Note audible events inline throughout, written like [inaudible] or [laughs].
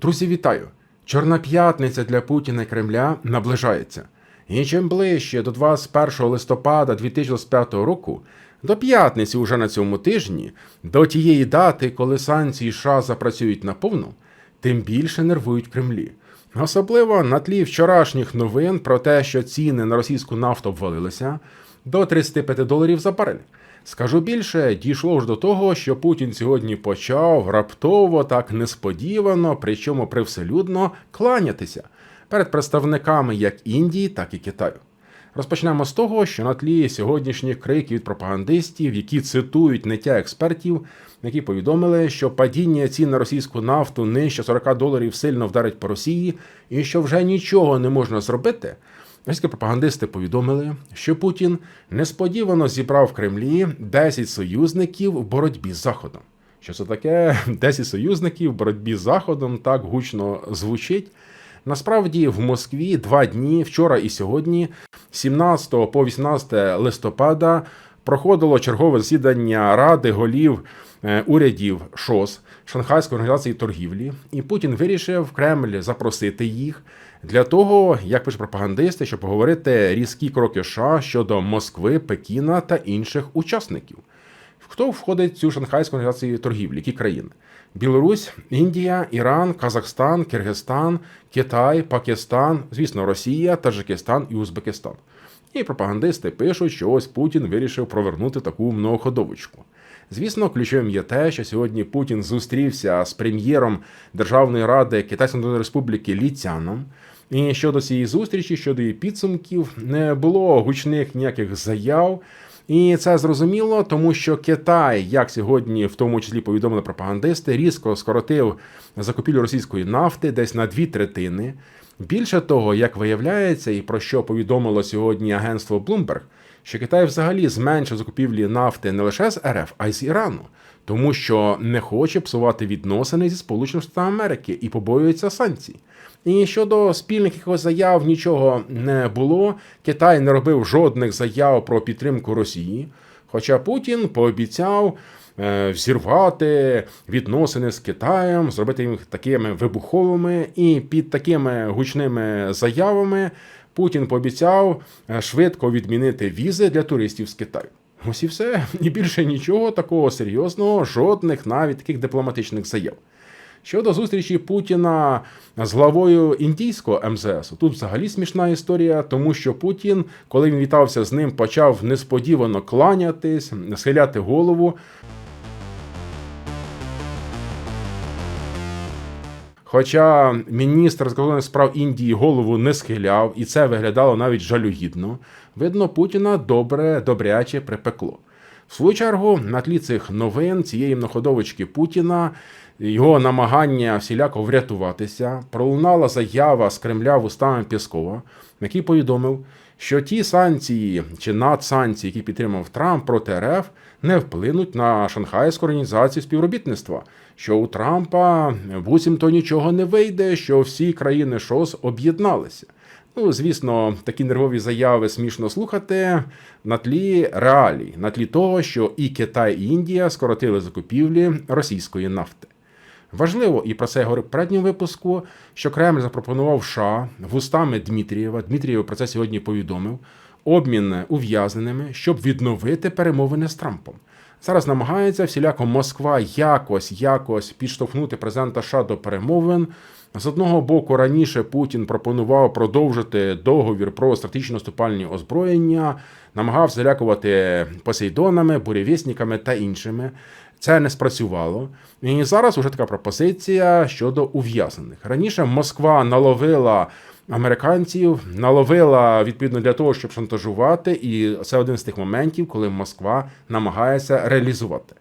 Друзі, вітаю! Чорна п'ятниця для Путіна і Кремля наближається. І чим ближче до 21 листопада 2025 року, до п'ятниці уже на цьому тижні, до тієї дати, коли санкції США запрацюють наповну, тим більше нервують Кремлі. Особливо на тлі вчорашніх новин про те, що ціни на російську нафту обвалилися до 35 доларів за барель. Скажу більше, дійшло ж до того, що Путін сьогодні почав раптово, так несподівано, причому привселюдно кланятися перед представниками як Індії, так і Китаю. Розпочнемо з того, що на тлі сьогоднішніх криків від пропагандистів, які цитують ниття експертів, які повідомили, що падіння цін на російську нафту нижче 40 доларів сильно вдарить по Росії, і що вже нічого не можна зробити. Російські пропагандисти повідомили, що Путін несподівано зібрав в Кремлі 10 союзників в боротьбі з Заходом. Що це таке [laughs] 10 союзників в боротьбі з Заходом так гучно звучить. Насправді в Москві два дні вчора і сьогодні, 17 по 18 листопада, проходило чергове засідання Ради голів е, урядів ШОС Шанхайської організації торгівлі, і Путін вирішив в Кремль запросити їх для того, як пише пропагандисти, щоб поговорити різкі кроки США щодо Москви, Пекіна та інших учасників. Хто входить в цю шанхайську організацію торгівлі? Які країни? Білорусь, Індія, Іран, Казахстан, Киргизстан, Китай, Пакистан, звісно, Росія, Таджикистан і Узбекистан. І пропагандисти пишуть, що ось Путін вирішив провернути таку многоходовочку. Звісно, ключовим є те, що сьогодні Путін зустрівся з прем'єром Державної ради Китайської Республіки Ліцяном. І щодо цієї зустрічі, щодо її підсумків, не було гучних ніяких заяв. І це зрозуміло, тому що Китай, як сьогодні, в тому числі повідомили пропагандисти, різко скоротив закупівлю російської нафти десь на дві третини. Більше того, як виявляється, і про що повідомило сьогодні агентство Bloomberg, що Китай взагалі зменшив закупівлі нафти не лише з РФ, а й з Ірану, тому що не хоче псувати відносини зі Сполученими Штатами Америки і побоюється санкцій. І щодо спільних якихось заяв нічого не було. Китай не робив жодних заяв про підтримку Росії. Хоча Путін пообіцяв е, взірвати відносини з Китаєм, зробити їх такими вибуховими, і під такими гучними заявами Путін пообіцяв е, швидко відмінити візи для туристів з Китаю. Ось і все, [laughs] і більше нічого такого серйозного, жодних навіть таких дипломатичних заяв. Щодо зустрічі Путіна з главою індійського МЗС, тут взагалі смішна історія, тому що Путін, коли він вітався з ним, почав несподівано кланятись, схиляти голову. Хоча міністр закордонних справ Індії голову не схиляв, і це виглядало навіть жалюгідно, видно, Путіна добре, добряче припекло. В свою чергу, на тлі цих новин цієї многоходовочки Путіна, його намагання всіляко врятуватися, пролунала заява з Кремля вустами Пєскова, який повідомив, що ті санкції чи надсанкції, які підтримав Трамп проти РФ, не вплинуть на Шанхайську організацію співробітництва, що у Трампа буцімто нічого не вийде, що всі країни ШОС об'єдналися. Ну, звісно, такі нервові заяви смішно слухати на тлі реалій, на тлі того, що і Китай, і Індія скоротили закупівлі російської нафти. Важливо, і про це я говорив в передньому випуску, що Кремль запропонував США вустами Дмитрієва. Дмитрієв про це сьогодні повідомив. Обмін ув'язненими, щоб відновити перемовини з Трампом. Зараз намагається всіляко Москва якось якось підштовхнути президента США до перемовин. З одного боку, раніше Путін пропонував продовжити договір про стратегічно наступальні озброєння, намагався залякувати посейдонами, бурєвісниками та іншими. Це не спрацювало. І зараз вже така пропозиція щодо ув'язнених. Раніше Москва наловила американців, наловила відповідно для того, щоб шантажувати, і це один з тих моментів, коли Москва намагається реалізувати.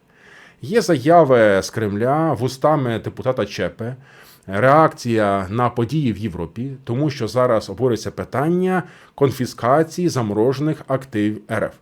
Є заяви з Кремля вустами депутата Чепе. Реакція на події в Європі, тому що зараз обговорюється питання конфіскації заморожених активів РФ.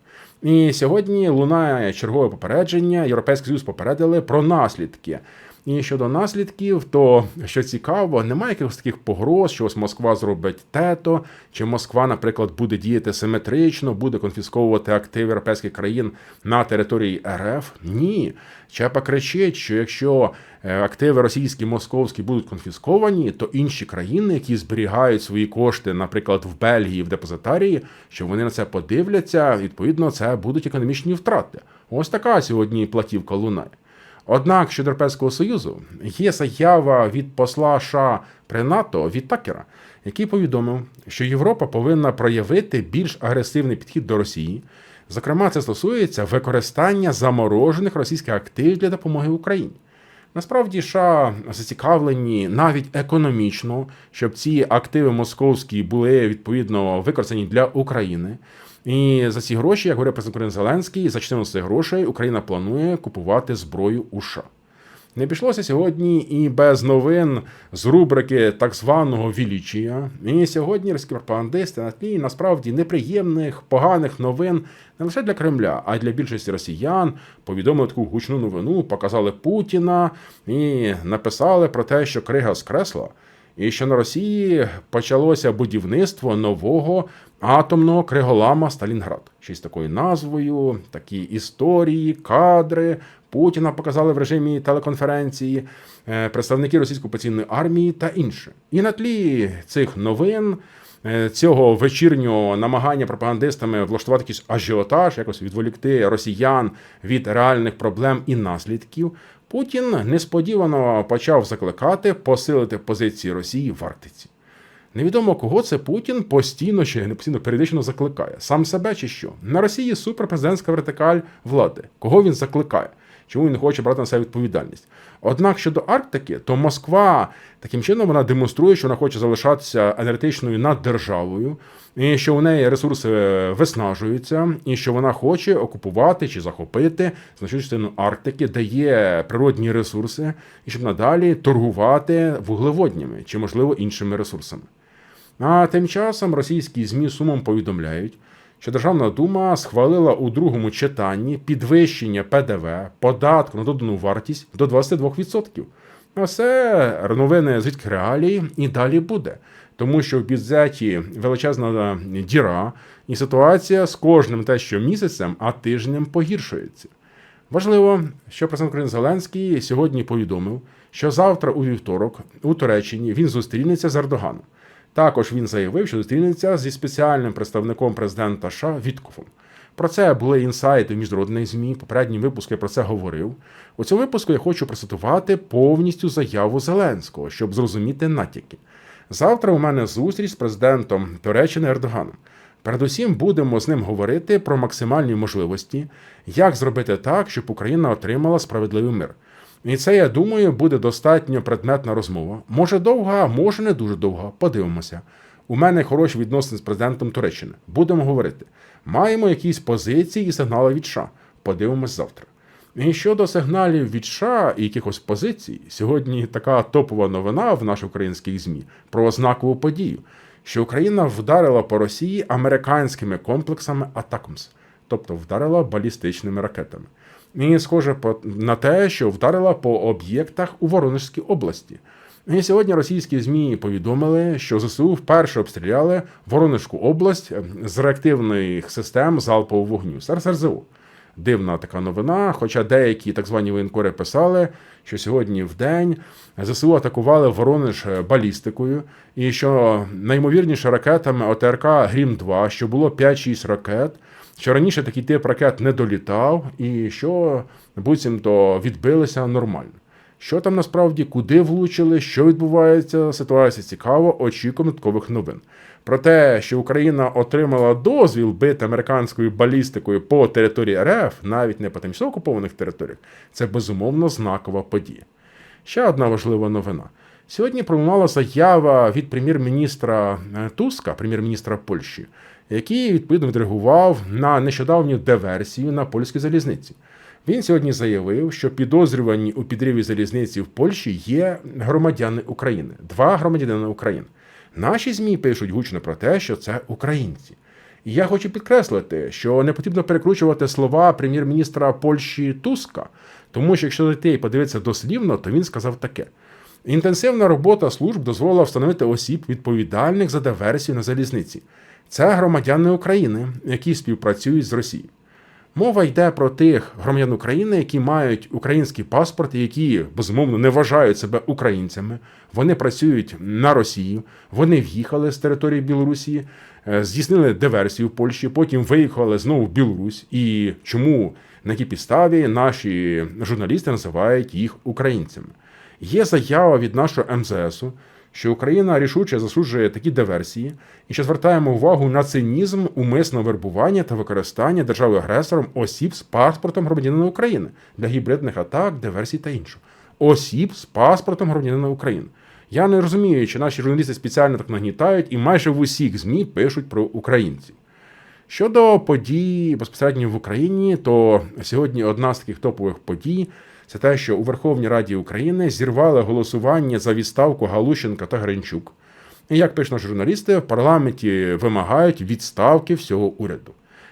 І сьогодні лунає чергове попередження. Європейський Союз попередили про наслідки І щодо наслідків, то що цікаво, немає якихось таких погроз, що ось Москва зробить тето, чи Москва, наприклад, буде діяти симетрично, буде конфісковувати активи європейських країн на території РФ. Ні. Чепа кричить, що якщо е, активи російські, московські будуть конфісковані, то інші країни, які зберігають свої кошти, наприклад, в Бельгії, в депозитарії, що вони на це подивляться, відповідно, це будуть економічні втрати. Ось така сьогодні платівка лунає. Однак щодо Європейського Союзу є заява від посла США при НАТО від Такера, який повідомив, що Європа повинна проявити більш агресивний підхід до Росії. Зокрема, це стосується використання заморожених російських активів для допомоги Україні. Насправді, США зацікавлені навіть економічно, щоб ці активи московські були відповідно використані для України. І за ці гроші, як говорив президент України Зеленський, за частину цих грошей Україна планує купувати зброю у США. Не обійшлося сьогодні і без новин з рубрики так званого Вілічія. І сьогодні російські пропагандисти на тлі насправді неприємних, поганих новин не лише для Кремля, а й для більшості росіян повідомили таку гучну новину, показали Путіна і написали про те, що Крига скресла. І що на Росії почалося будівництво нового атомного криголама Сталінград. З такою назвою, такі історії, кадри. Путіна показали в режимі телеконференції, е, представники російської окупаційної армії та інше. І на тлі цих новин. е, Цього вечірнього намагання пропагандистами влаштувати якийсь ажіотаж, якось відволікти росіян від реальних проблем і наслідків, Путін несподівано почав закликати посилити позиції Росії в Арктиці. Невідомо кого це Путін постійно чи не постійно періодично закликає. Сам себе чи що? На Росії суперпрезидентська вертикаль влади. Кого він закликає? Чому він не хоче брати на себе відповідальність? Однак щодо Арктики, то Москва таким чином вона демонструє, що вона хоче залишатися енергетичною наддержавою, і що у неї ресурси виснажуються, і що вона хоче окупувати чи захопити значну частину Арктики, де є природні ресурси, і щоб надалі торгувати вуглеводнями чи, можливо, іншими ресурсами. А тим часом російські ЗМІ сумом повідомляють, що Державна дума схвалила у другому читанні підвищення ПДВ, податку на додану вартість до 22%. А це новини звідки реалії і далі буде. Тому що в бюджеті величезна діра, і ситуація з кожним те, що місяцем, а тижнем погіршується. Важливо, що президент України Зеленський сьогодні повідомив, що завтра у вівторок у Туреччині він зустрінеться з Ердоганом. Також він заявив, що зустрінеться зі спеціальним представником президента США Віткофом. Про це були інсайти в міжнародних ЗМІ. Попередні випуски про це говорив. У цьому випуску я хочу процитувати повністю заяву Зеленського, щоб зрозуміти натяки. Завтра у мене зустріч з президентом Туреччини Ердоганом. Передусім будемо з ним говорити про максимальні можливості, як зробити так, щоб Україна отримала справедливий мир. І це, я думаю, буде достатньо предметна розмова. Може довга, може не дуже довга. Подивимося. У мене хороші відносини з президентом Туреччини. Будемо говорити. Маємо якісь позиції і сигнали від США. Подивимось завтра. І щодо сигналів від США і якихось позицій, сьогодні така топова новина в наших українських ЗМІ про знакову подію, що Україна вдарила по Росії американськими комплексами Атакмс, тобто вдарила балістичними ракетами. І схоже на те, що вдарила по об'єктах у Воронежській області. І сьогодні російські ЗМІ повідомили, що ЗСУ вперше обстріляли Воронежську область з реактивних систем залпового вогню СРСРЗО. Дивна така новина. Хоча деякі так звані воєнкори писали, що сьогодні в день ЗСУ атакували Воронеж балістикою, і що наймовірніше ракетами ОТРК Грім 2 що було 5-6 ракет, що раніше такий тип ракет не долітав, і що буцімто відбилися нормально. Що там насправді, куди влучили, що відбувається, ситуація цікава, очікуємо додаткових новин. Про те, що Україна отримала дозвіл бити американською балістикою по території РФ, навіть не по тимчасово окупованих територіях, це безумовно знакова подія. Ще одна важлива новина. Сьогодні пролунала заява від прем'єр-міністра е, Туска, прем'єр-міністра Польщі, який відповідно відреагував на нещодавню диверсію на польській залізниці. Він сьогодні заявив, що підозрювані у підриві залізниці в Польщі є громадяни України, два громадянина України. Наші ЗМІ пишуть гучно про те, що це українці. І я хочу підкреслити, що не потрібно перекручувати слова прем'єр-міністра Польщі Туска, тому що якщо і подивитися дослівно, то він сказав таке. Інтенсивна робота служб дозволила встановити осіб відповідальних за диверсію на залізниці. Це громадяни України, які співпрацюють з Росією. Мова йде про тих громадян України, які мають український паспорт, які безумовно не вважають себе українцями. Вони працюють на Росію, вони в'їхали з території Білорусі, е, здійснили диверсію в Польщі, потім виїхали знову в Білорусь. І чому на якій підставі наші журналісти називають їх українцями? Є заява від нашого МЗСу, що Україна рішуче засуджує такі диверсії, і що звертаємо увагу на цинізм умисного вербування та використання держави-агресором осіб з паспортом громадянина України для гібридних атак, диверсій та іншого. Осіб з паспортом громадянина України. Я не розумію, чи наші журналісти спеціально так нагнітають і майже в усіх ЗМІ пишуть про українців. Щодо подій безпосередньо в Україні, то сьогодні одна з таких топових подій це те, що у Верховній Раді України зірвали голосування за відставку Галущенка та Гринчук. І як пишуть журналісти, в парламенті вимагають відставки всього уряду.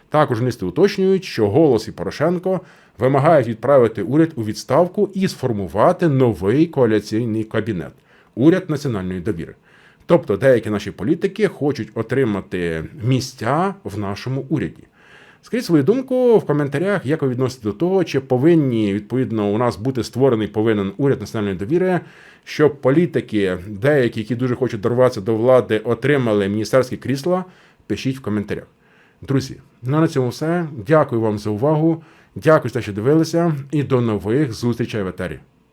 Також журналісти уточнюють, що голос і Порошенко вимагають відправити уряд у відставку і сформувати новий коаліційний кабінет уряд національної довіри. Тобто деякі наші політики хочуть отримати місця в нашому уряді. Скажіть свою думку в коментарях, як ви відносите до того, чи повинні відповідно у нас бути створений повинен уряд національної довіри, щоб політики, деякі, які дуже хочуть дорватися до влади, отримали міністерські крісла. Пишіть в коментарях. Друзі, ну на цьому все. Дякую вам за увагу. Дякую, за те, що дивилися, і до нових зустрічей в етері.